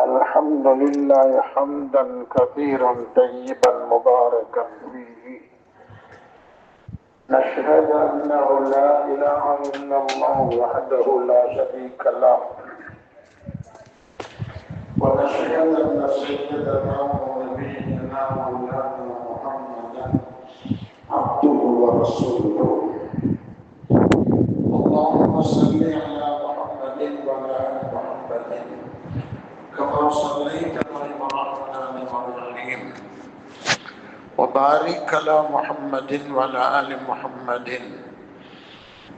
الحمد لله حمدا كثيرا طيبا مباركا فيه. نشهد أنه لا إله إلا الله وحده لا شريك له. ونشهد أن سيدنا ونبينا مولانا محمدا عبده ورسوله. اللهم صل على محمد وعلى ال محمد كما صليت وبارك على محمد وعلى آل محمد.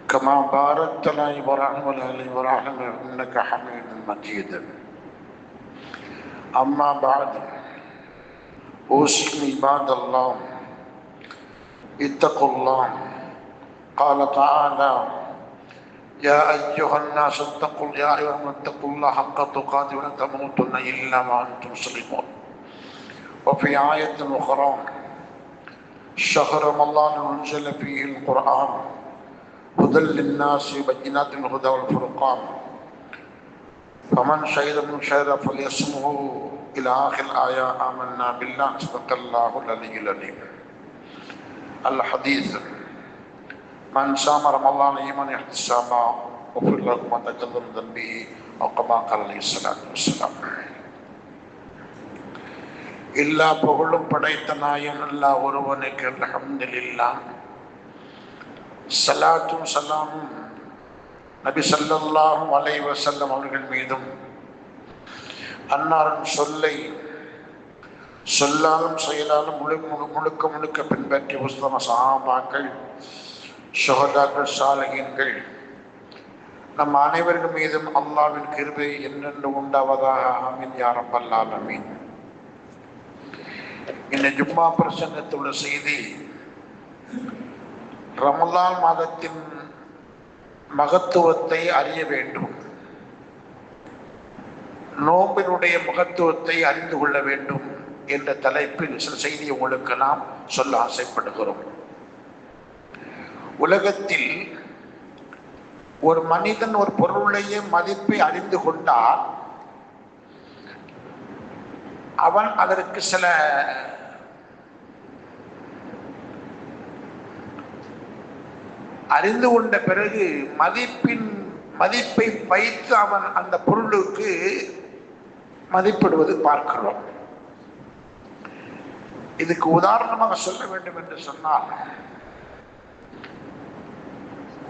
كما باركت على إبراهيم وعلى آل إبراهيم إنك حميد مجيد. أما بعد اوصيكم عباد الله. اتقوا الله. قال تعالى يا أيها الناس اتقوا يا أيها الناس اتقوا الله حق تقاته ولا تموتن إلا وأنتم مسلمون. وفي آية أخرى شهر رمضان أنزل فيه القرآن هدى للناس وبينات من الهدى والفرقان. فمن شهد من شهر فليصمه إلى آخر الآية آمنا بالله صدق الله العلي العليم الحديث من صام رمضان ايمانا احتسابا غفر له ما تقدم من ذنبه او كما قال عليه الصلاه والسلام எல்லா புகழும் படைத்த நாயன் அல்லா ஒருவனுக்கு அல்ஹம்துலில்லா சலாத்தும் சலாமும் நபி ஸல்லல்லாஹு அலைஹி வஸல்லம் அவர்கள் மீதும் அன்னாரின் சொல்லை சொல்லாலும் செயலாலும் முழு முழு முழுக்க முழுக்க பின்பற்றி உஸ்தம சஹாபாக்கள் சுகதாக்கள் சாலகின்கள் நம் அனைவர்கள் மீதும் அல்லாவின் கிருபை என்னென்று உண்டாவதாக ஆமீன் யாரம் பல்லால் அமீன் இந்த ஜும்மா பிரசங்கத்துள்ள செய்தி ரமலான் மாதத்தின் மகத்துவத்தை அறிய வேண்டும். நோம்பினுடைய மகத்துவத்தை அறிந்து கொள்ள வேண்டும் என்ற தலைப்பில் சில செய்தி உங்களுக்கு நாம் சொல்ல ஆசைப்படுகிறோம். உலகத்தில் ஒரு மனிதன் ஒரு பொருளுடைய மதிப்பை அறிந்து கொண்டால் அவன் அதற்கு சில அறிந்து கொண்ட பிறகு மதிப்பின் மதிப்பை வைத்து அவன் அந்த பொருளுக்கு மதிப்பிடுவது பார்க்கிறோம். இதுக்கு உதாரணமாக சொல்ல வேண்டும் என்று சொன்னால்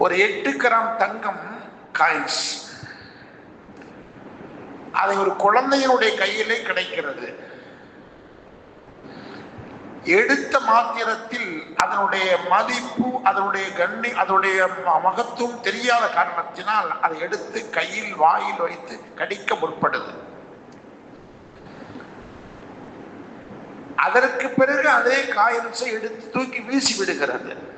ஒரு எட்டு கிராம் தங்கம் காயின்ஸ். அதை ஒரு குழந்தையினுடைய கையிலே கிடைக்கிறது. எடுத்த மாத்திரத்தில் அதனுடைய மதிப்பு அதனுடைய கண்ணி அதனுடைய மகத்துவம் தெரியாத காரணத்தினால் அதை எடுத்து கையில் வாயில் வைத்து கடிக்க முற்படுது. அதற்கு பிறகு அதே காயின்ஸை எடுத்து தூக்கி வீசி விடுகிறது.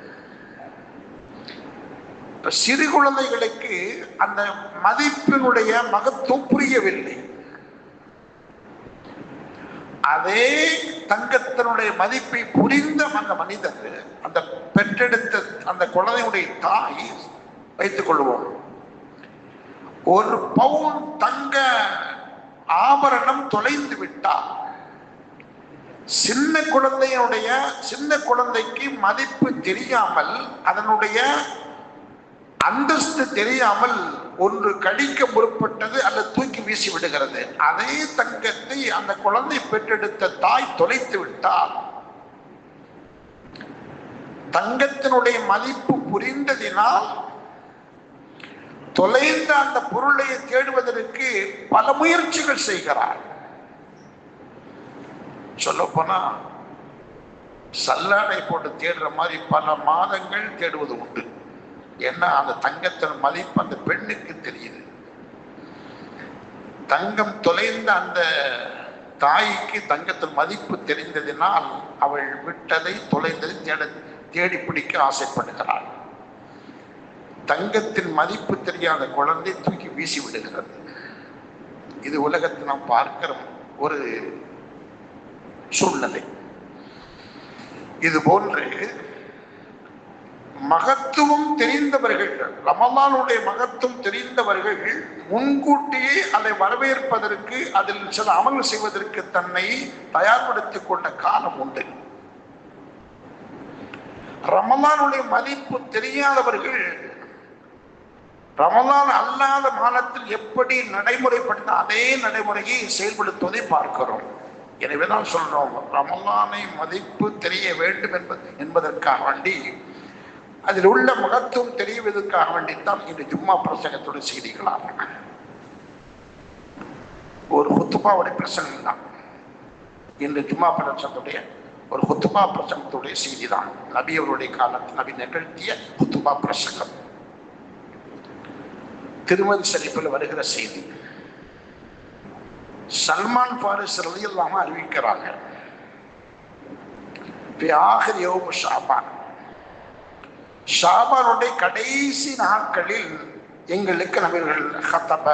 சிறு குழந்தைகளுக்கு அந்த மதிப்பினுடைய மகத்துவம் புரியவில்லை. அதே தங்கத்தினுடைய மதிப்பை புரிந்த அந்த மனிதர் அந்த பெற்றெடுத்த அந்த குழந்தையுடைய தாய் வைத்துக் கொள்வோம். ஒரு பவுன் தங்க ஆபரணம் தொலைந்து விட்டால் சின்ன குழந்தையுடைய சின்ன குழந்தைக்கு மதிப்பு தெரியாமல் அதனுடைய அந்தஸ்து தெரியாமல் ஒன்று கடிக்க முற்பட்டது அல்லது தூக்கி வீசி விடுகிறது. அதே தங்கத்தை அந்த குழந்தை பெற்றெடுத்த தாய் தொலைத்து விட்டால் தங்கத்தினுடைய மதிப்பு புரிந்ததினால் தொலைந்த அந்த பொருளை தேடுவதற்கு பல முயற்சிகள் செய்கிறார். சொல்ல போனா சல்லாடை போட்டு தேடுற மாதிரி பல மாதங்கள் தேடுவது உண்டு. ஏன்னா அந்த தங்கத்தின் மதிப்பு அந்த பெண்ணுக்கு தெரியுது. தங்கம் தொலைந்த அந்த தாய்க்கு தங்கத்தின் மதிப்பு தெரிந்ததினால் அவள் விட்டதை தொலைந்ததை தேட தேடி பிடிக்க ஆசைப்படுகிறாள். தங்கத்தின் மதிப்பு தெரியாத குழந்தை தூக்கி வீசி விடுகிறது. இது உலகத்தை நாம் பார்க்கிறோம் ஒரு சூழ்நிலை. இது போன்று மகத்துவம் தெரிந்தவர்கள் ரமலானுடைய மகத்துவம் தெரிந்தவர்கள் முன்கூட்டியே அதை வரவேற்பதற்கு அதில் சில அமல் செய்வதற்கு தன்னை தயார்படுத்திக் கொண்ட காலம் உண்டு. ரமலானுடைய மதிப்பு தெரியாதவர்கள் ரமலான் அல்லாத மாதத்தில் எப்படி நடைமுறைப்படுத்த அதே நடைமுறையை செயல்படுத்துவதை பார்க்கிறோம். எனவேதான் சொல்றோம் ரமலானை மதிப்பு தெரிய வேண்டும் என்பது என்பதற்காக வேண்டி அதில் உள்ள மகத்துவம் தெரிவதற்காக வேண்டித்தான் இந்த ஜும்மா பிரசங்கத்தோட செய்திகளாக ஒரு குத்துப்பாவுடைய பிரசங்கம் தான். இந்த ஜும்மா பிரசங்கத்துடைய ஒரு குத்துபா பிரசங்கத்துடைய செய்தி தான். நபி அவருடைய காலத்தில் நபி நிகழ்த்திய குத்துபா பிரசங்கம். திருமதி சரிப்பில் வருகிற செய்தி. சல்மான் பாரிஸ் ரதி அறிவிக்கிறாங்க ஆகிய ஷாபான். ஷாபானுடைய கடைசி நாட்களில் எங்களுக்கு நபர்கள் ஹத்தப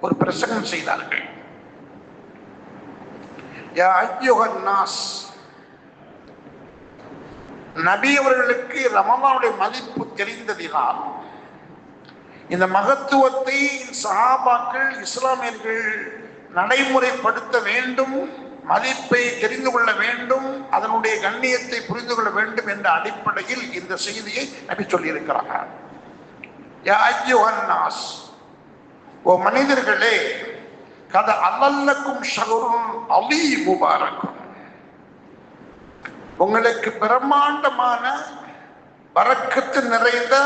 ஒரு பிரசங்கம் செய்தார்கள். யா நாஸ் நபி அவர்களுக்கு ரமமானுடைய மதிப்பு தெரிந்ததினால் இந்த மகத்துவத்தை சஹாபாக்கள் இஸ்லாமியர்கள் நடைமுறைப்படுத்த வேண்டும். மதிப்பை தெரிந்து கொள்ள வேண்டும் அதனுடைய கண்ணியத்தை புரிந்து கொள்ள வேண்டும் என்ற அடிப்படையில் இந்த செய்தியை நபி சொல்லியிருக்கிறாங்க. யா ஓ மனிதர்களே கத அல்லல்லக்கும் ஷகுரும் அலி முபாரக்கும். உங்களுக்கு பிரம்மாண்டமான வரக்கத்து நிறைந்த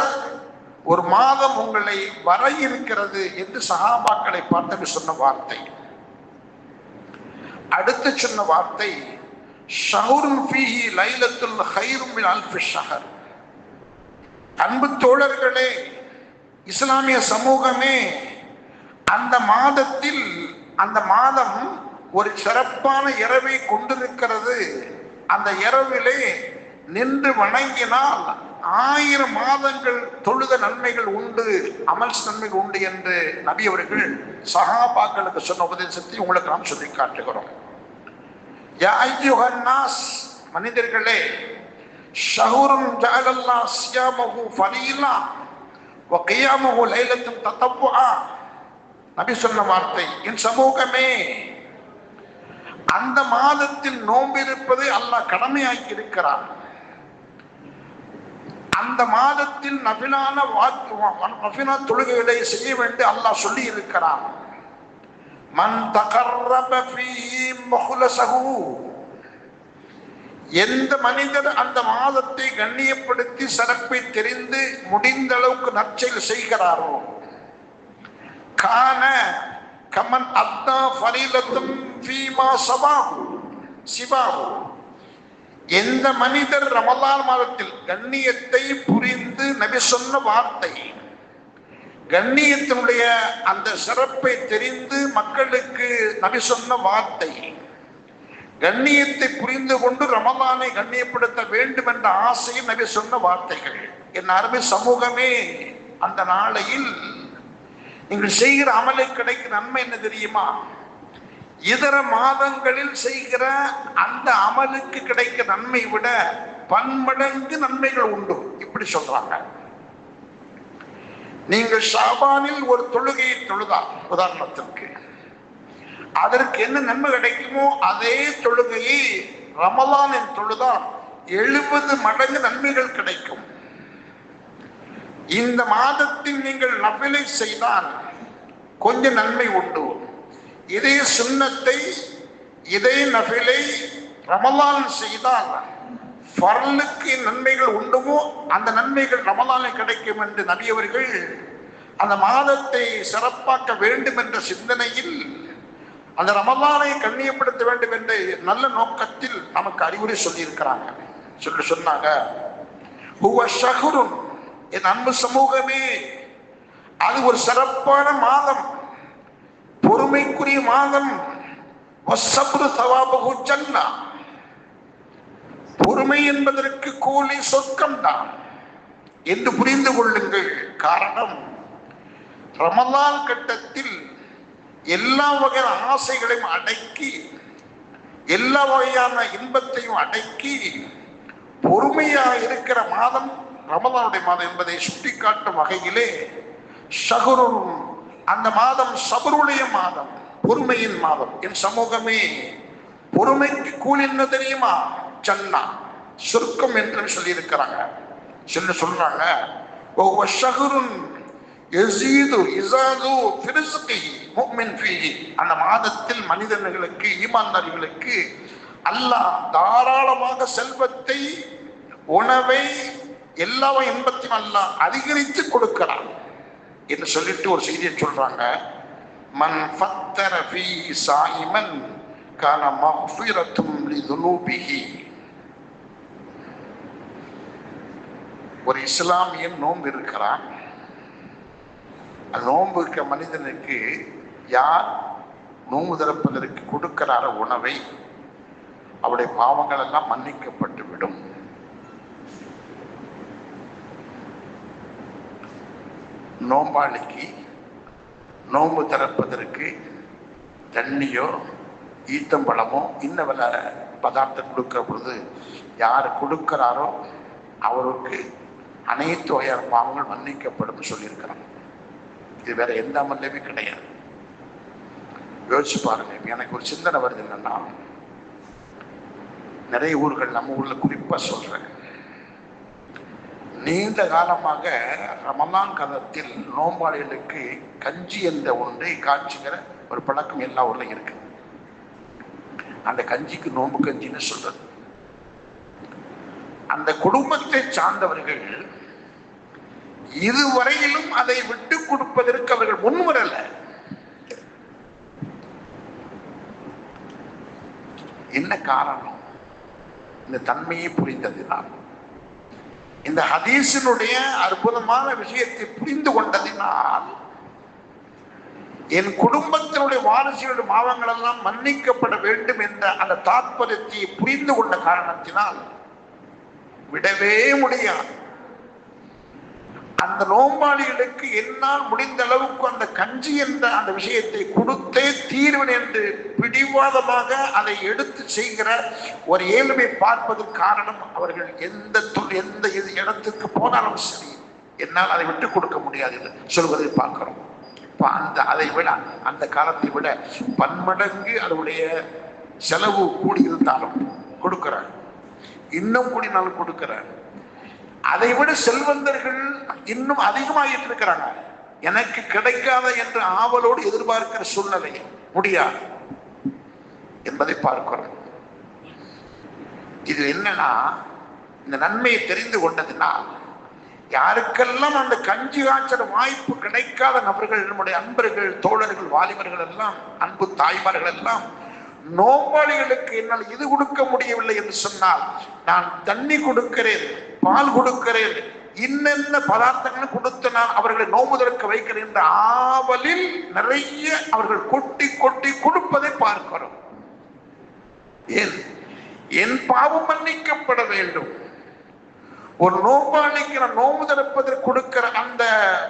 ஒரு மாதம் உங்களை வர இருக்கிறது என்று சகாபாக்களை பார்த்து சொன்ன வார்த்தை. அடுத்து சொன்ன வார்த்தை ஷஹுருன் ஃபீஹி லைலத்துல் ஹைரும் அல்ஃபி ஷஹர். அன்பு தோழர்களே இஸ்லாமிய சமூகமே அந்த மாதத்தில் அந்த மாதம் ஒரு சிறப்பான இரவை கொண்டிருக்கிறது. அந்த இரவிலே நின்று வணங்கினால் ஆயிரம் மாதங்கள் தொழுத நன்மைகள் உண்டு அமல் நன்மைகள் உண்டு என்று நபி அவர்கள் சகாபாக்களுக்கு சொன்ன உபதேசத்தை உங்களுக்கு நாம் சொல்லி காட்டுகிறோம். மனிதர்களே ஷஹுரும் ஜஅலல்லா சியாமஹு ஃபலீலா வ நபி சொன்ன வார்த்தை என் சமூகமே அந்த மாதத்தில் நோம்பிருப்பது அல்லாஹ் கடமையாக்கி இருக்கிறான். அந்த மாதத்தில் நபிலான வாக்கு நபிலா தொழுகைகளை செய்ய வேண்டும் அல்லாஹ் சொல்லி இருக்கிறான் மன் தகர்ரப ஃபீஹி முஹ்லஸஹு. எந்த மனிதர் அந்த மாதத்தை கண்ணியப்படுத்தி சிறப்பை தெரிந்து முடிந்த அளவுக்கு நற்செயல் செய்கிறாரோ? கான கமன் அத்தா ஃபரீலத்தும் ஃபீமா சபாஹு. சிவாஹு எந்த மனிதர் ரமலான் மாதத்தில் கண்ணியத்தை புரிந்து நபி சொன்ன வார்த்தை கண்ணியத்தினுடைய அந்த சிறப்பை தெரிந்து மக்களுக்கு நபி சொன்ன வார்த்தை கண்ணியத்தை புரிந்து கொண்டு ரமலானை கண்ணியப்படுத்த வேண்டும் என்ற ஆசையில் நபி சொன்ன வார்த்தைகள். என் அருமை சமூகமே அந்த நாளையில் நீங்கள் செய்கிற அமலை கிடைக்கும் நன்மை என்ன தெரியுமா? இதர மாதங்களில் செய்கிற அந்த அமலுக்கு கிடைக்க நன்மை விட பன்மடங்கு நன்மைகள் உண்டு. இப்படி சொல்றாங்க. நீங்கள் ஷாபானில் ஒரு தொழுகையை தொழுதா? உதாரணத்திற்கு. அதற்கு என்ன நன்மை கிடைக்குமோ அதே தொழுகையை ரமலானில் தொழுதால் எழுபது மடங்கு நன்மைகள் கிடைக்கும். இந்த மாதத்தில் நீங்கள் நபிலை செய்தால் கொஞ்சம் நன்மை உண்டு. இதே சுண்ணத்தை இதே நபிலை ரமலான் செய்தால் பரலுக்கு நன்மைகள் உண்டுமோ அந்த நன்மைகள் ரமலானில் கிடைக்கும் என்று நபியவர்கள் அந்த மாதத்தை சிறப்பாக்க வேண்டும் என்ற சிந்தனையில் அந்த ரமலானை கண்ணியப்படுத்த வேண்டும் என்ற நல்ல நோக்கத்தில் நமக்கு அறிவுரை சொல்லியிருக்கிறாங்க. சொல்லி சொன்னாங்க. என் அன்பு சமூகமே அது ஒரு சிறப்பான மாதம். பொறுமைக்குரிய மாதம். ஜன்னா. பொறுமை என்பதற்கு கூலி சொர்க்கம் தான் என்று புரிந்து கொள்ளுங்கள். காரணம் ரமலான் கட்டத்தில் எல்லா வகையான ஆசைகளையும் அடக்கி எல்லா வகையான இன்பத்தையும் அடக்கி பொறுமையாக இருக்கிற மாதம் ரமலானுடைய மாதம் என்பதை சுட்டிக்காட்டும் வகையிலே ஷஹருன் அந்த மாதம் சபருடைய மாதம் பொறுமையின் மாதம். என் சமூகமே பொறுமைக்கு கூலி என்ன தெரியுமா? சன்னா சுருக்கம் என்று சொல்லி இருக்கிறாங்க சொல்லி சொல்றாங்க ஒவ்வொரு ஷகுருன் எசீது இசாது ஃபிரிஸ்கிஹி முஃமின் ஃபீஹி. அந்த மாதத்தில் மனிதர்களுக்கு ஈமான்தாரிகளுக்கு அல்லாஹ் தாராளமாக செல்வத்தை உணவை எல்லா இன்பத்தையும் அல்லாஹ் அதிகரித்து கொடுக்கிறான். என்று சொல்லிட்டு ஒரு செய்தியை சொல்றாங்க. மன் ஃபத்தர ஃபீ சாயிமன் கான மஃபிரத்தும் லிதுனூபிஹி ஒரு இஸ்லாமியன் நோன்பு இருக்கிறான். நோன்பு இருக்க மனிதனுக்கு யார் நோன்பு திறப்பதற்கு கொடுக்கிறார உணவை அவருடைய பாவங்கள் எல்லாம் மன்னிக்கப்பட்டு நோம்பாளிக்கு நோம்பு திறப்பதற்கு தண்ணியோ ஈத்தம்பழமோ இன்ன வில பதார்த்தம் கொடுக்கிற பொழுது யார் கொடுக்கிறாரோ அவருக்கு அனைத்து வகையான பாவங்கள் மன்னிக்கப்படும் சொல்லியிருக்கிறாங்க. இது வேற எந்த அமல்லையுமே கிடையாது. யோசிச்சு பாருங்க எனக்கு ஒரு சிந்தனை வருது என்னன்னா நிறைய ஊர்கள் நம்ம ஊர்ல குறிப்பா சொல்றேன். நீண்ட காலமாக ரமலான் காலத்தில் நோம்பாளிகளுக்கு கஞ்சி என்ற ஒன்றை காய்ச்சுகிற ஒரு பழக்கம் எல்லா ஊர்லையும் இருக்கு. அந்த கஞ்சிக்கு நோம்பு கஞ்சின்னு சொல்றது. அந்த குடும்பத்தை சார்ந்தவர்கள் இதுவரையிலும் அதை விட்டு கொடுப்பதற்கு அவர்கள் முன்வரல. என்ன காரணம்? இந்த தன்மையை புரிந்ததுதான் இந்த ஹதீஸினுடைய அற்புதமான விஷயத்தை புரிந்து கொண்டதினால் என் குடும்பத்தினுடைய வாரிசுகளுடைய பாவங்கள் எல்லாம் மன்னிக்கப்பட வேண்டும் என்ற அந்த தாற்பயத்தை புரிந்து கொண்ட காரணத்தினால் விடவே முடியாது. அந்த நோம்பாளிகளுக்கு என்னால் முடிந்த அளவுக்கு அந்த கஞ்சி என்ற அந்த விஷயத்தை கொடுத்தே தீர்வன் என்று பிடிவாதமாக அதை எடுத்து செய்கிற ஒரு ஏழ்மை பார்ப்பதற்கு காரணம் அவர்கள் எந்த தொல் எந்த இது இடத்துக்கு போனாலும் சரி என்னால் அதை விட்டு கொடுக்க முடியாது என்று சொல்வதை பார்க்கிறோம். இப்ப அந்த அதை விட அந்த காலத்தை விட பன்மடங்கு அதனுடைய செலவு கூடி இருந்தாலும் கொடுக்கிறார். இன்னும் கூடினாலும் கொடுக்கிறார். அதை விட செல்வந்தர்கள் இன்னும் அதிகமாகிட்டு இருக்கிறாங்க எனக்கு கிடைக்காத என்று ஆவலோடு எதிர்பார்க்கிற சூழ்நிலை முடியாது என்பதை பார்க்கிறோம். இது என்னன்னா இந்த நன்மையை தெரிந்து கொண்டதுன்னா யாருக்கெல்லாம் அந்த கஞ்சி காய்ச்சல் வாய்ப்பு கிடைக்காத நபர்கள் நம்முடைய அன்பர்கள் தோழர்கள் வாலிபர்கள் எல்லாம் அன்பு தாய்மார்கள் எல்லாம் நோம்பாளிகளுக்கு என்னால் இது கொடுக்க முடியவில்லை என்று சொன்னால் நான் தண்ணி கொடுக்கிறேன் பால் கொடுக்கிறேன் இன்னென்ன பதார்த்தங்கள் கொடுத்து நான் அவர்களை நோம்புதற்கு வைக்கிறேன் என்ற ஆவலில் நிறைய அவர்கள் கொட்டி கொட்டி கொடுப்பதை பார்க்கிறோம். ஏன்? என் பாவம் மன்னிக்கப்பட வேண்டும். ஒரு நோம்பாளிக்கு நான் நோம்பு திறப்பதற்கு கொடுக்கிற அந்த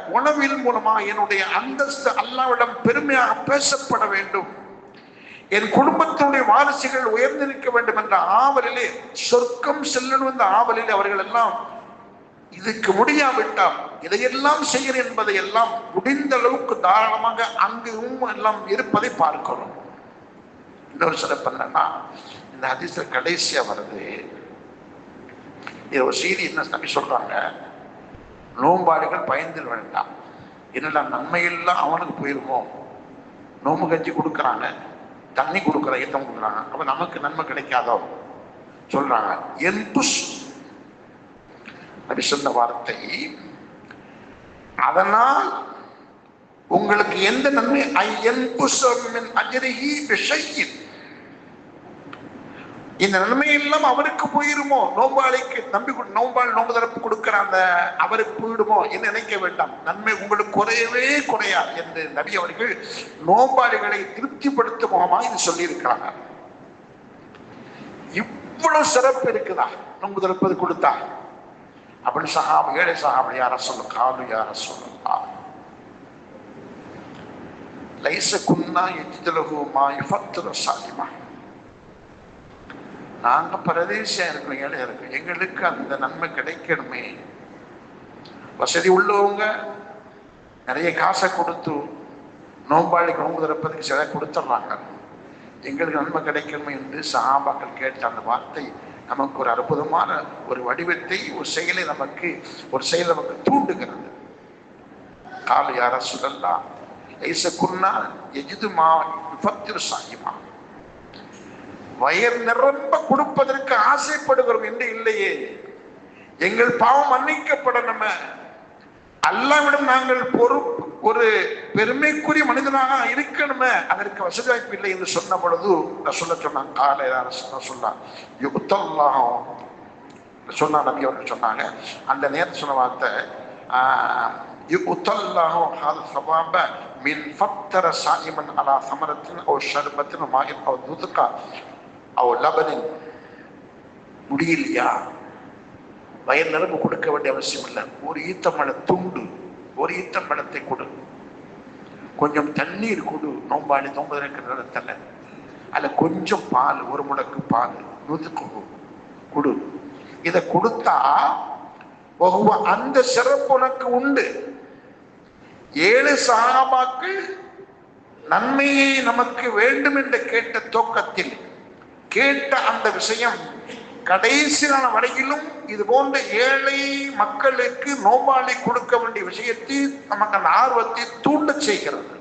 உணவின் மூலமா என்னுடைய அந்தஸ்து அல்லாவிடம் பெருமையாக பேசப்பட வேண்டும். என் குடும்பத்தினுடைய வாரிசுகள் உயர்ந்திருக்க வேண்டும் என்ற ஆவலிலே சொர்க்கம் செல்லணும் என்ற ஆவலில் அவர்கள் எல்லாம் இதுக்கு முடியாவிட்டால் இதையெல்லாம் செய்கிறேன் என்பதை எல்லாம் முடிந்த அளவுக்கு தாராளமாக அங்கும் எல்லாம் இருப்பதை பார்க்கிறோம். இன்னொரு சிறப்பு என்னன்னா இந்த அதிசய கடைசியா வருது. இது ஒரு செய்தி என்ன நம்பி சொல்றாங்க? நோம்பாடுகள் பயந்து வேண்டாம் என்னடா நன்மையெல்லாம் அவனுக்கு போயிருமோ? நோம்பு கஞ்சி கொடுக்குறாங்க. தண்ணி கொடுக்குற ஈத்தம் கொடுக்குறாங்க. அப்ப நமக்கு நன்மை கிடைக்காதோ? சொல்றாங்க. என் அப்படி சொன்ன வார்த்தை. அதனால் உங்களுக்கு எந்த நன்மை? ஐயன் புஷமின் அஜரிகி விஷயின் இந்த நன்மை எல்லாம் அவருக்கு போயிருமோ? நோம்பாளிக்கு நம்பி கொடு- நோம்பாள் நோம்பு தரப்பு கொடுக்கிற அந்த அவருக்கு போயிடுமோ என்று நினைக்க வேண்டாம். நன்மை உங்களுக்கு குறையவே குறையாது என்று நபி அவர்கள் நோம்பாளிகளை திருப்திப்படுத்தும் முகமாக இது சொல்லியிருக்கிறாங்க இவ்வளவு சிறப்பு இருக்குதா? நோம்பு திறப்பது கொடுத்தா? அப்படின்னு சஹாபு ஏழை சஹாபு யார சொல்லு? காலு யார சொல்லு? லைச குன்னா எஜிதலகு மாய் ஃபத்துர சாலிமா. நாங்க பிரதேசம் இருக்கிறோம் ஏழை இருக்கோம் எங்களுக்கு அந்த நன்மை கிடைக்கணுமே. வசதி உள்ளவங்க நிறைய காசை கொடுத்து நோம்பாளிக்கு நோம்பு திறப்பதுக்கு சில கொடுத்துட்றாங்க. எங்களுக்கு நன்மை கிடைக்கணுமே என்று சகாபாக்கள் கேட்ட அந்த வார்த்தை நமக்கு ஒரு அற்புதமான ஒரு வடிவத்தை ஒரு செயலை நமக்கு ஒரு செயல் நமக்கு தூண்டுகிறது. கால யார சொல்லலாம் லைச குன்னா எஜிதுமா விபத்திரு சாயிமா வயர் நிரம்ப கொடுப்பதற்கு ஆசைப்படுகிறோம் என்று இல்லையே. எங்கள் பாவம் மன்னிக்கப்படணும். அல்லாவிடம் நாங்கள் பொறுப்பு ஒரு பெருமைக்குரிய மனிதனாக இருக்கணுமே. அதற்கு வசதி வாய்ப்பு இல்லை என்று சொன்ன பொழுது சொல்ல சொன்னாங்க காலை அரசு சொன்னா யுத்தல்லாம் சொன்னா நபி அவர்கள் சொன்னாங்க. அந்த நேரத்தில் சொன்ன வார்த்தை யுத்தல்லாஹோ ஹாத சபாப மின் ஃபத்தர சாயிமன் அலா சமரத்தின் ஓ ஷர்பத்தின் மாயின் அவ அவ லபனின் முடியலையா? வயல் நிரம்பு கொடுக்க வேண்டிய அவசியம் இல்லை. ஒரு ஈத்தமழை துண்டு ஒரு ஈத்தம்பழத்தை கொடு. கொஞ்சம் தண்ணீர் கொடு. நோம்பாளி நோம்பு இருக்கிற இடத்துல. கொஞ்சம் பால் ஒரு முடக்கு பால் நுதுக்கு கொடு. இதை கொடுத்தா ஒவ்வொரு அந்த சிறப்பு உனக்கு உண்டு. ஏழு சகாபாக்கள் நன்மையை நமக்கு வேண்டும் என்று கேட்ட தோக்கத்தில் கேட்ட அந்த விஷயம் கடைசி நாள் வரையிலும் இது போன்ற ஏழை மக்களுக்கு நோபாளி கொடுக்க வேண்டிய விஷயத்தை நமக்கு அந்த ஆர்வத்தை தூண்ட செய்கிறது.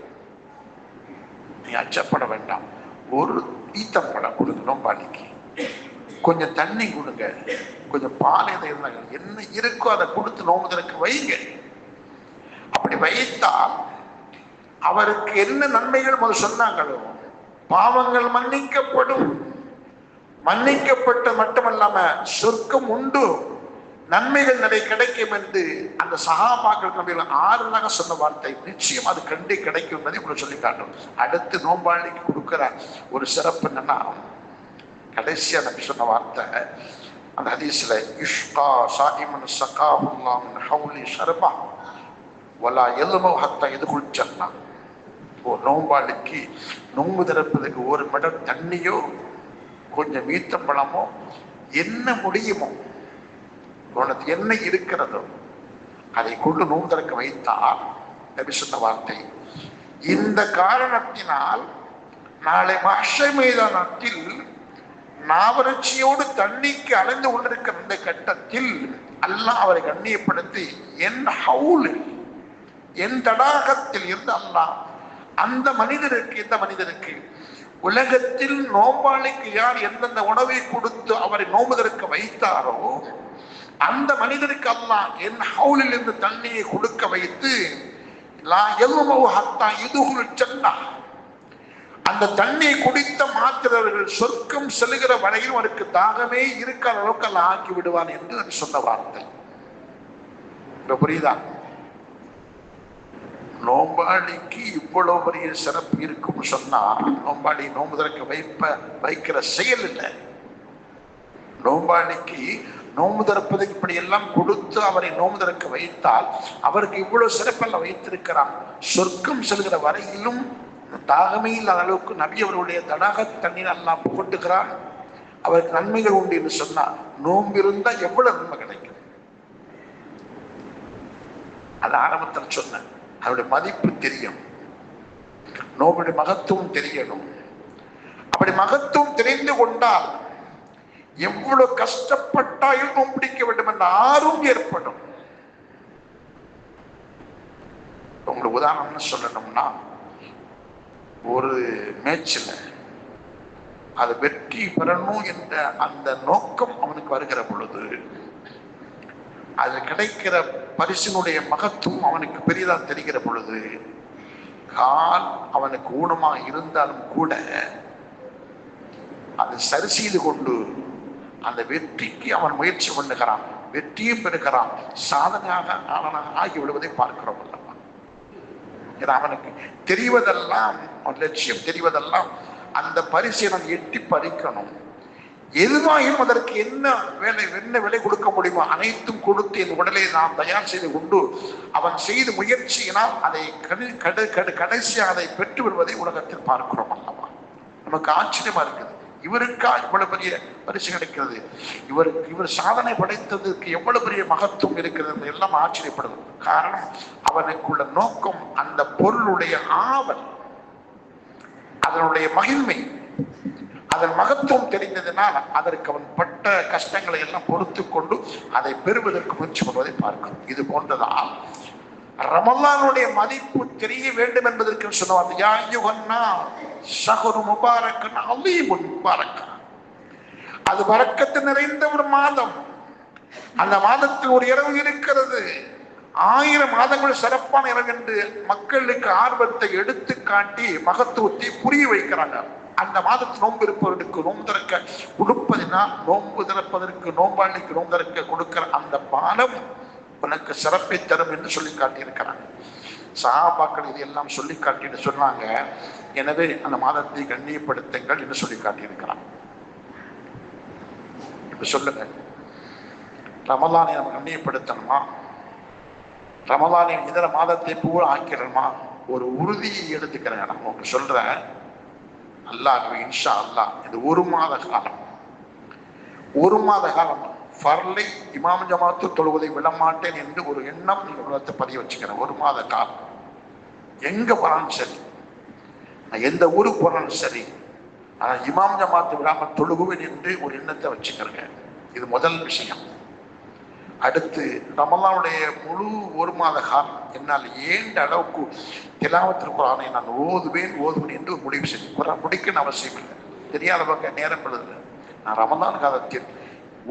நீ அச்சப்பட வேண்டாம். ஒரு ஈத்தப்படம் கொடுங்க நோம்பாளிக்கு கொஞ்சம் தண்ணி கொடுங்க. கொஞ்சம் பால் எதை இருந்தாங்க என்ன இருக்கோ அதை கொடுத்து நோம்புதற்கு வைங்க. அப்படி வைத்தால் அவருக்கு என்ன நன்மைகள் முதல் சொன்னாங்களோ? பாவங்கள் மன்னிக்கப்படும். மன்னிக்கப்பட்ட மட்டுமல்லாம சொர்க்கம் உண்டு. நன்மைகள் நிறைய கிடைக்கும் என்று அந்த சகாபாக்கள் நம்பிகள் ஆறுதலாக சொன்ன வார்த்தை நிச்சயம் அது கண்டு கிடைக்கும் என்பதை உங்களுக்கு சொல்லி காட்டும். அடுத்து நோம்பாளிக்கு கொடுக்கிற ஒரு சிறப்பு என்னன்னா கடைசியா நம்பி சொன்ன வார்த்தை அந்த ஹதீஸ்ல இஷ்கா சாஹிமன் சகாவுல்லாம் ஹவுலி சர்மா வலா எல்லுமோ ஹத்தா எது சொன்னா ஓ நோம்பாளிக்கு நோம்பு திறப்பதற்கு ஒரு மடம் தண்ணியோ கொஞ்சம் மீத்தம்பழமோ என்ன முடியுமோ உனது என்ன இருக்கிறதோ அதை கொண்டு நோம்பு திறக்க வைத்தால் நபி சொன்ன வார்த்தை. இந்த காரணத்தினால் நாளை மஷ மைதானத்தில் நாவரட்சியோடு தண்ணிக்கு அலைந்து கொண்டிருக்கிற இந்த கட்டத்தில் அல்லாஹ் அவரை கண்ணியப்படுத்தி என் ஹவுலில் என் தடாகத்தில் இருந்து அல்லாஹ் அந்த மனிதருக்கு இந்த மனிதருக்கு உலகத்தில் நோம்பாளிக்கு யார் எந்தெந்த உணவை கொடுத்து அவரை நோம்புதற்கு வைத்தாரோ அந்த மனிதருக்கு அல்லாஹ் என் ஹவுலில் இருந்து தண்ணியை கொடுக்க வைத்து லா ஹத்தா அந்த தண்ணியை குடித்த மாத்திரர்கள் சொர்க்கம் செல்கிற வரையில் அவருக்கு தாகமே இருக்காத அளவுக்கு அல்ல ஆக்கி விடுவான் என்று நான் சொன்ன வார்த்தை. இப்ப புரியுதா? நோம்பாளிக்கு இவ்வளவு பெரிய சிறப்பு இருக்கும்னு சொன்னா நோம்பாளி நோம்பு திறக்க வைப்ப வைக்கிற செயல் இல்லை நோம்பாளிக்கு நோம்பு திறப்பதை இப்படி எல்லாம் கொடுத்து அவரை நோம்பு திறக்க வைத்தால் அவருக்கு இவ்வளவு சிறப்பெல்லாம் வைத்திருக்கிறான். சொர்க்கம் செல்கிற வரையிலும் தாகமே இல்லாத அளவுக்கு நபி அவருடைய தடாக தண்ணீர் எல்லாம் புகட்டுகிறான். அவருக்கு நன்மைகள் உண்டு என்று சொன்னா நோம்பு இருந்தா எவ்வளவு நன்மை கிடைக்கும்? அது ஆரம்பத்தில் சொன்னேன். அதனுடைய மதிப்பு தெரியும். நோபுடைய மகத்துவம் தெரியணும். அப்படி மகத்துவம் தெரிந்து கொண்டால் எவ்வளவு கஷ்டப்பட்டாயும் நோம்பு பிடிக்க வேண்டும் என்ற ஆர்வம் ஏற்படும். உங்களுக்கு உதாரணம்னு சொல்லணும்னா ஒரு மேட்சில் அது வெற்றி பெறணும் என்ற அந்த நோக்கம் அவனுக்கு வருகிற பொழுது அது கிடைக்கிற பரிசினுடைய மகத்துவம் அவனுக்கு பெரியதாக தெரிகிற பொழுது கால் அவனுக்கு ஊனமாக இருந்தாலும் கூட அதை சரி செய்து கொண்டு அந்த வெற்றிக்கு அவன் முயற்சி பண்ணுகிறான். வெற்றியும் பெறுகிறான். சாதனையாக ஆளனாக ஆகி விடுவதை பார்க்கிறோம் அல்லவா? ஏன்னா அவனுக்கு தெரிவதெல்லாம் லட்சியம் தெரிவதெல்லாம் அந்த பரிசை நான் எட்டி பறிக்கணும். எதுவாயினும் அதற்கு என்ன வேலை என்ன விலை கொடுக்க முடியுமோ அனைத்தும் கொடுத்து என் உடலை நாம் தயார் செய்து கொண்டு அவன் செய்து முயற்சியினால் அதை கடு கடு கடைசியாக அதை பெற்று வருவதை உலகத்தில் பார்க்கிறோம் அல்லவா? நமக்கு ஆச்சரியமா இருக்குது. இவருக்கா இவ்வளவு பெரிய பரிசு கிடைக்கிறது? இவர் இவர் சாதனை படைத்ததற்கு எவ்வளவு பெரிய மகத்துவம் இருக்கிறது எல்லாம் ஆச்சரியப்படுது. காரணம் அவனுக்குள்ள நோக்கம் அந்த பொருளுடைய ஆவல் அதனுடைய மகிழ்மை அதன் மகத்துவம் தெரிந்ததினால் அதற்கு அவன் பட்ட கஷ்டங்களை எல்லாம் பொறுத்து கொண்டு அதை பெறுவதற்கு முயற்சி பண்ணுவதை பார்க்கிறோம் இது போன்றதால் ரமலானுடைய மதிப்பு தெரிய வேண்டும் என்பதற்கு சொன்னார் யா யுகன்னா ஷஹரு முபாரக்கன் அலீமுன் முபாரக்கன் அது வரக்கத்து நிறைந்த ஒரு மாதம். அந்த மாதத்தில் ஒரு இரவு இருக்கிறது. ஆயிரம் மாதங்கள் சிறப்பான இரவு என்று மக்களுக்கு ஆர்வத்தை எடுத்து காட்டி மகத்துவத்தை புரிய வைக்கிறாங்க. அந்த மாதத்து நோன்பு இருப்பவர்களுக்கு நோன்பு திறக்க கொடுப்பதினா நோன்பு திறப்பதற்கு நோம்பாளிக்கு நோன்பு திறக்க கொடுக்கிற அந்த பானம் உனக்கு சிறப்பை தரும் என்று சொல்லி காட்டியிருக்கிறாங்க. சகாபாக்கள் இதையெல்லாம் சொல்லி காட்டிட்டு சொன்னாங்க. எனவே அந்த மாதத்தை கண்ணியப்படுத்துங்கள் என்று சொல்லி காட்டியிருக்கிறாங்க. இப்ப சொல்லுங்க. ரமலானை நம்ம கண்ணியப்படுத்தணுமா? ரமலானின் இதர மாதத்தை போல ஆக்கிடணுமா? ஒரு உறுதியை எடுத்துக்கிறேன். நான் உங்களுக்கு சொல்றேன். அல்லாஹ் இன்ஷா அல்லாஹ். இது ஒரு மாத காலம். ஒரு மாத காலம். ஃபர்லை இமாம் ஜமாத்து தொழுவதை விடமாட்டேன் என்று ஒரு எண்ணம் நீங்க உலகத்தை பதிய வச்சுக்கிறேன் ஒரு மாத காலம். எங்க போனாலும் சரி. நான் எந்த ஊருக்கு போனாலும் சரி. ஆனால் இமாம் ஜமாத்து விடாமல் தொழுகுவேன் என்று ஒரு எண்ணத்தை வச்சுக்கிறேங்க. இது முதல் விஷயம். அடுத்து ரமலானுடைய முழு ஒரு மாத காலம் என்னால் ஏண்ட அளவுக்கு திலாவத்திற்கு குரானை நான் ஓதுவேன் ஓதுவேன் என்று முடிவு செய்து குரான் முடிக்கணும் அவசியம் இல்லை. தெரியாத பக்கம் நேரம் எழுதுல நான் ரமலான் காலத்தில்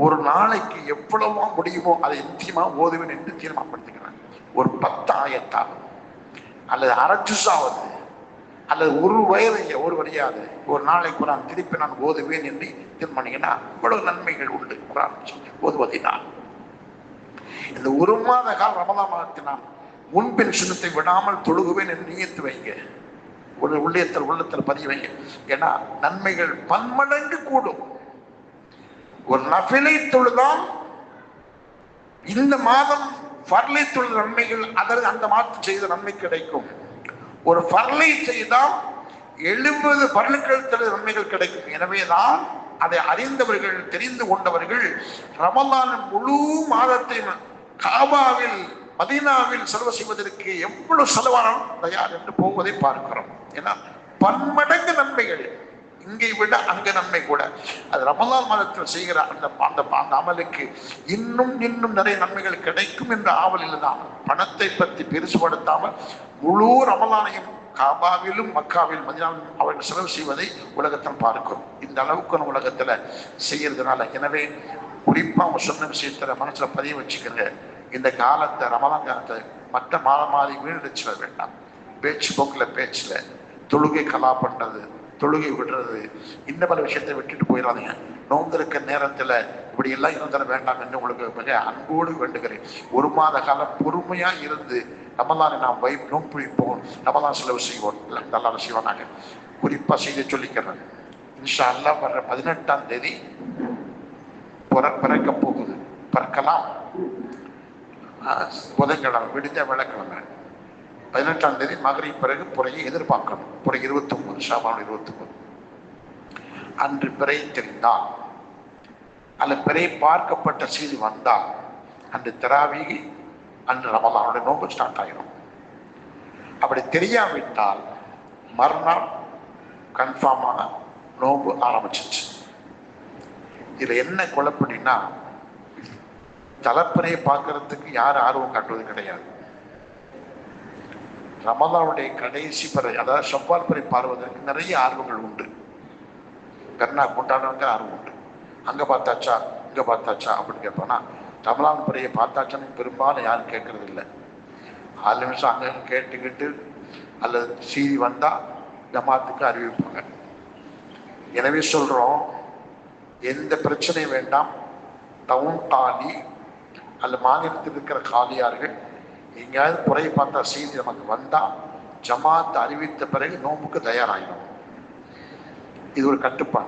ஒரு நாளைக்கு எவ்வளவோ முடியுமோ அதை நிச்சயமாக ஓதுவேன் என்று தீர்மானப்படுத்திக்கிறேன். ஒரு பத்து ஆயத்தாவது அல்லது அரஜுசாவது அல்லது ஒரு வயது ஒரு வரையாது ஒரு நாளைக்கு குரான் திருப்பி நான் ஓதுவேன் என்று தீர்மானிங்கன்னா இவ்வளவு நன்மைகள் உண்டு குரான் ஓதுவதினால். இந்த ஒரு மாத கால ரமதா மாதத்தை நான் முன்பின் சின்னத்தை விடாமல் தொழுகுவேன் என்று நியத்து வைங்க. ஒரு உள்ளத்தில் உள்ளத்தில் பதிய வைங்க. ஏன்னா நன்மைகள் பன்மடங்கு கூடும். ஒரு நஃபிலை தொழுதால் இந்த மாதம் ஃபர்லை தொழில் நன்மைகள் அதற்கு அந்த மாதம் செய்த நன்மை கிடைக்கும். ஒரு ஃபர்லை செய்தால் எழுபது பர்லுக்கள் தொழில் நன்மைகள் கிடைக்கும். எனவே தான் அதை அறிந்தவர்கள் தெரிந்து கொண்டவர்கள் ரமலான் முழு மாதத்தை காபாவில் மதீனாவில் செலவு செய்வதற்கு எவ்வளவு செலவானாலும் தயார் என்று போவதை பார்க்கிறோம். ஏன்னா பன்மடங்கு நன்மைகள். இங்கே விட அங்க நன்மை கூட. அது ரமலான் மாதத்தில் செய்கிற அந்த அந்த அந்த அமலுக்கு இன்னும் இன்னும் நிறைய நன்மைகள் கிடைக்கும் என்ற ஆவலில் தான் பணத்தை பற்றி பெருசுபடுத்தாமல் முழு ரமலானையும் காபாவிலும் மக்காவில் மதினாவிலும் அவர்கள் செலவு செய்வதை உலகத்தில் பார்க்கிறோம். இந்த அளவுக்கு நம்ம உலகத்துல செய்யறதுனால. எனவே குறிப்பா அவங்க சொன்ன விஷயத்துல மனசுல பதிய வச்சுக்கிற இந்த காலத்தை ரமலான் காலத்தை மற்ற மாத மாறி வீணடிச்சிட வேண்டாம். பேச்சு போக்குல பேச்சுல தொழுகை கலா பண்றது தொழுகை விடுறது இந்த பல விஷயத்தை விட்டுட்டு போயிடாதீங்க நோந்திருக்க நேரத்தில் இப்படி எல்லாம் இருந்துட வேண்டாம் என்று உங்களுக்கு மிக அன்போடு வேண்டுகிறேன். ஒரு மாத காலம் பொறுமையா இருந்து ரமலானை நாம் வை நோம்பிடிப்போம் ரமலான் செலவு செய்வோம். நல்லா செய்வோம் குறிப்பா செய்தி சொல்லிக்கிறேன். இன்ஷா அல்லாஹ் வர்ற பதினெட்டாம் தேதி பிற பிறக்க போகுது. பிறக்கலாம். புதன்கிழமை விடுத்த வெள்ளக்கிழமை பதினெட்டாம் தேதி மகரி பிறகு புறையை எதிர்பார்க்கணும். புறை இருபத்தி ஒன்பது ஷாபான் இருபத்தி ஒன்பது அன்று பிறை தெரிந்தால் அல்ல பிறை பார்க்கப்பட்ட செய்தி வந்தால் அன்று திராவிகி அன்று ரமதானுடைய நோன்பு ஸ்டார்ட் ஆகிடும் அப்படி தெரியாவிட்டால் மறுநாள் கன்ஃபார்மான நோன்பு ஆரம்பிச்சிச்சு இதில் என்ன குழப்படினா தலைப்பிறையை பார்க்கறதுக்கு யார் ஆர்வம் காட்டுவது கிடையாது. ரமலானுடைய கடைசி பிறை அதாவது செவ்வால் பிறை பார்வதற்கு நிறைய ஆர்வங்கள் உண்டு. கர்ணா கொண்டாடுறவங்க ஆர்வம் உண்டு. அங்கே பார்த்தாச்சா? இங்கே பார்த்தாச்சா? அப்படின்னு கேட்பானா ரமலான் பிறையை பார்த்தாச்சான்னு பெரும்பாலும் யாரும் கேட்கறது இல்லை ஆறு நிமிஷம் அங்கே கேட்டுக்கிட்டு அல்லது செய்தி வந்தால் ஜமாத்துக்கு அறிவிப்பாங்க. எனவே சொல்கிறோம் எந்த பிரச்சனையும் வேண்டாம். டவுன் காலி அல்ல மாநிலத்தில் இருக்கிற காலியார்கள் எங்கேயாவது குறை பார்த்தா செய்தி நமக்கு வந்தா ஜமாத் அறிவித்த பிறகு நோம்புக்கு தயாராகிடும் இது ஒரு கட்டுப்பாடு.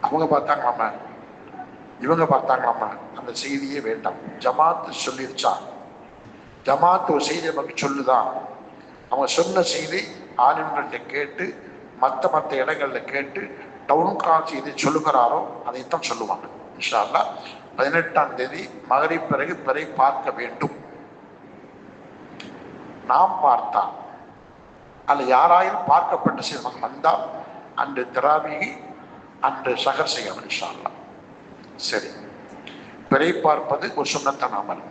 அவங்க பார்த்தாங்களாம? இவங்க பார்த்தாங்களாம? அந்த செய்தியே வேண்டாம். ஜமாத்து சொல்லிருச்சா? ஜமாத் ஒரு செய்தி நமக்கு சொல்லுதான் அவங்க சொன்ன செய்தி ஆளுநர்கள்ட்ட கேட்டு மற்ற மற்ற இடங்களில் கேட்டு டவுன் காட்சி எதை சொல்லுகிறாரோ அதைத்தான் சொல்லுவாங்க. இன்ஷால்லா பதினெட்டாம் தேதி மகரி பிறகு பிறை பார்க்க வேண்டும். நாம் பார்த்தால் அல்ல யாராயிரம் பார்க்கப்பட்ட சில வந்தால் அன்று திராவிகி அன்று சகர் செய்யணும் இன்ஷால்லாம் சரி. பிறை பார்ப்பது ஒரு சுண்ணத்தன் அமல்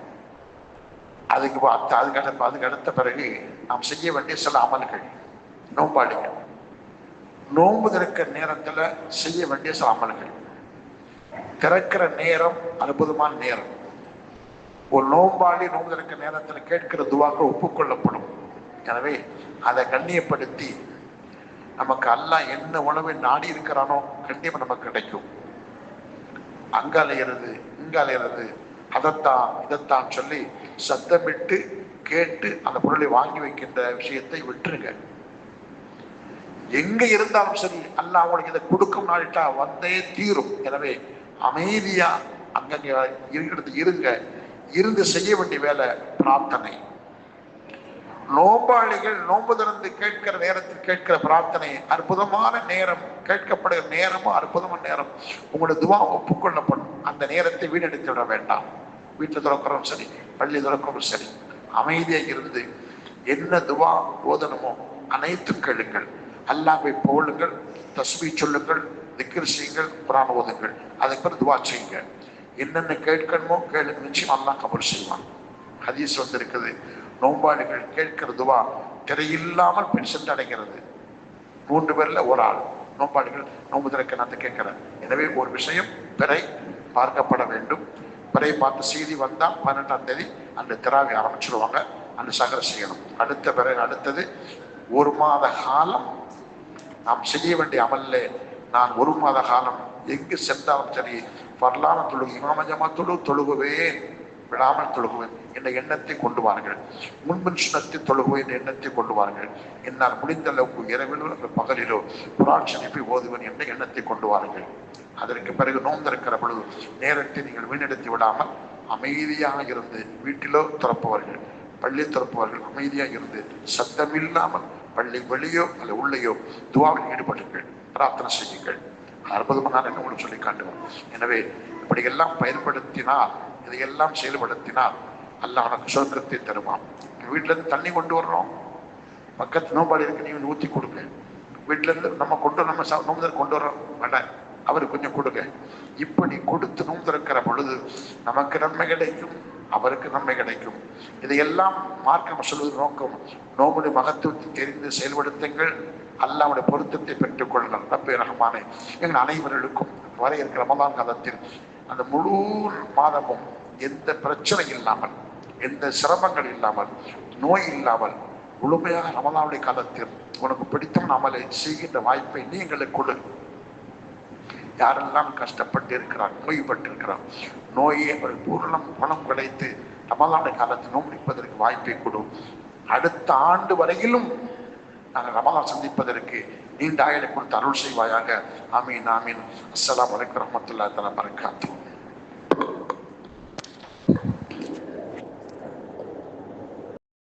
அதுக்கு பார்த்து அதுக்கு அடுத்த அதுக்கு அடுத்த பிறகு நாம் செய்ய வேண்டிய சில அமல்கள். நோம்பாளிகள் நோன்பு திறக்கிற நேரத்தில் செய்ய வேண்டிய சில அமல்கள். திறக்கிற நேரம் அற்புதமான நேரம். ஒரு நோம்பாளி நோன்பு திறக்கிற நேரத்துல கேட்கிற துவாக்கள் ஒப்புக்கொள்ளப்படும். எனவே அதை கண்ணியப்படுத்தி நமக்கு அல்லாஹ் என்ன உணவை நாடி இருக்கிறானோ கண்டிப்பாக நமக்கு கிடைக்கும். அங்க அலையிறது இங்க அலையிறது அதைத்தான் இதைத்தான் சொல்லி சத்தமிட்டு கேட்டு அந்த பொருளை வாங்கி வைக்கின்ற விஷயத்தை விட்டுருங்க. எங்க இருந்தாலும் சரி அல்லாஹ் அவங்களுக்கு இதை கொடுக்கும் நாளிட்டா வந்தே தீரும். எனவே அமைதியா அங்கங்க இருக்கிறது இருங்க. இருந்து செய்ய வேண்டிய வேலை பிரார்த்தனை. நோம்பாளிகள் நோன்பு திறந்து கேட்கிற நேரத்தில் கேட்கிற பிரார்த்தனை அற்புதமான நேரம் கேட்கப்படுகிற நேரமும் அற்புதமான நேரம். உங்களோட துவா ஒப்புக்கொள்ளப்படும். அந்த நேரத்தை வீணடித்து விட வேண்டாம். வீட்டில் திறக்கிறோம் சரி பள்ளி திறக்கிறோம் சரி அமைதியாக இருந்து என்ன துவா போதனமோ அனைத்தும் கேளுங்கள். அல்லாவை போலுங்கள் தஸ்மி சொல்லுங்கள் திக்கிர் செய்யுங்கள் புராண ஓதுங்கள். அதுக்கு பிறகு துவா செய்யுங்கள். என்னென்ன கேட்கணுமோ கேளுங்க நிச்சயம் அல்லாஹ் கபல் செய்வான். ஹதீஸ் வந்திருக்குது. நோம்பாளிகள் கேட்கிறதுவா திரை திரையில்லாமல் பெண் சென்றடைகிறது மூன்று பேர்ல ஒரு ஆள். நோம்பாளிகள் நோம்பு திறக்க நான் கேட்கிறேன். எனவே ஒரு விஷயம் பிறை பார்க்கப்பட வேண்டும். பிறை பார்த்து செய்தி வந்தால் பன்னெண்டாம் தேதி அந்த திராவி ஆரம்பிச்சிருவாங்க. அந்த சகர செய்யணும். அடுத்த பிறகு அடுத்தது ஒரு மாத காலம் நாம் செய்ய வேண்டிய அமல்ல நான் ஒரு மாத காலம் எங்கு சென்றாலும் சரி வரலான தொழுகு இமாமஜமா தொழு தொழுகுவேன். விடாமல் தொழுகுவேன் என்ற எண்ணத்தை கொண்டு வாருங்கள். முன்பின் சுனத்தை தொழுகுவேன் என்ற எண்ணத்தை கொண்டு வாருங்கள். என்னால் முடிந்த அளவுக்கு இரவிலோ அல்லது பகலிலோ குரான் ஷரீஃபை ஓதுவேன் என்ற எண்ணத்தை கொண்டு வாருங்கள். அதற்கு பிறகு நோந்திருக்கிற பொழுது நேரத்தை நீங்கள் வீணெடுத்து விடாமல் அமைதியாக இருந்து வீட்டிலோ திறப்பவர்கள் பள்ளி திறப்பவர்கள் அமைதியாக இருந்து சத்தமில்லாமல் பள்ளி வெளியோ அல்ல உள்ளேயோ துவாவில் ஈடுபட்டுங்கள் பிரார்த்தனை செய்யுங்கள். அற்புதமான என்ன உங்களுக்கு சொல்லி காட்டுவோம் எனவே இப்படியெல்லாம் பயன்படுத்தினால் இதையெல்லாம் செயல்படுத்தினால் அல்ல உனக்கு சுதந்திரத்தை தருவான். வீட்டிலேருந்து தண்ணி கொண்டு வர்றோம் பக்கத்து நோபாடி இருக்கு நீங்க ஊற்றி கொடுங்க. வீட்டிலேருந்து நம்ம கொண்டு நம்ம சா- கொண்டு வர்றோம். வேண்டாம் அவருக்கு கொஞ்சம் கொடுங்க. இப்படி கொடுத்து நோந்திருக்கிற பொழுது நமக்கு நன்மை கிடைக்கும் அவருக்கு நன்மை கிடைக்கும். இதையெல்லாம் மார்க்கம் சொல்வது நோக்கம் நோம்புடைய மகத்துவத்தை தெரிந்து செயல்படுத்துங்கள். அல்லாவுடைய பொருத்தத்தை பெற்றுக் கொள்ளுங்கள். ரப்பே ரஹ்மானே. எங்கள் அனைவர்களுக்கும் வர இருக்கிற ரமதான் காலத்தில் அந்த முழு மாதமும் எந்த பிரச்சனை இல்லாமல் எந்த சிரமங்கள் இல்லாமல் நோய் இல்லாமல் முழுமையாக ரமதானுடைய காலத்தில் உனக்கு பிடித்தம் அமலை செய்கின்ற வாய்ப்பை நீ எங்களுக்கு கொடு. யாரெல்லாம் கஷ்டப்பட்டு இருக்கிறார் நோய்பட்டு இருக்கிறார் நோயை ஒரு பூர்ணம் குணம் கிடைத்து ரமதானுடைய காலத்தில் நோம்பிப்பதற்கு வாய்ப்பை கொடு. அடுத்த ஆண்டு வரையிலும் நாங்கள் ரமலான் சந்திப்பதற்கு நீண்ட ஆயலை கொடுத்து அருள் செய்வாயாக. ஆமீன் ஆமீன். அஸ்லாம் அலைக்கும் ரஹமத்துல்லா தலா பரக்காத்துஹு